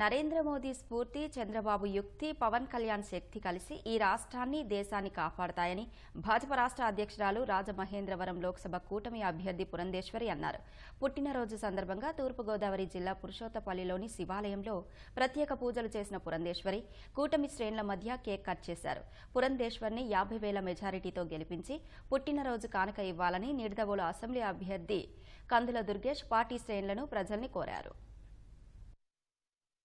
నరేంద్ర మోదీ స్ఫూర్తి చంద్రబాబు యుక్తి పవన్ కళ్యాణ్ శక్తి కలిసి ఈ రాష్ట్రాన్ని దేశాన్ని కాపాడతాయని భాజపా రాష్ట్ర అధ్యక్షురాలు రాజమహేంద్రవరం లోక్సభ కూటమి అభ్యర్థి పురంధేశ్వరి అన్నారు. పుట్టినరోజు సందర్భంగా తూర్పుగోదావరి జిల్లా పురుషోత్తపల్లిలోని శివాలయంలో ప్రత్యేక పూజలు చేసిన పురంధేశ్వరి కూటమి శ్రేణుల మధ్య కేక్ కట్ చేశారు. పురంధేశ్వరిని యాభై వేల మెజారిటీతో గెలిపించి పుట్టినరోజు కానుక ఇవ్వాలని నిడదవోలు అసెంబ్లీ అభ్యర్థి కందుల దుర్గేష్ పార్టీ శ్రేణులను ప్రజల్ని కోరారు.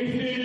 safety.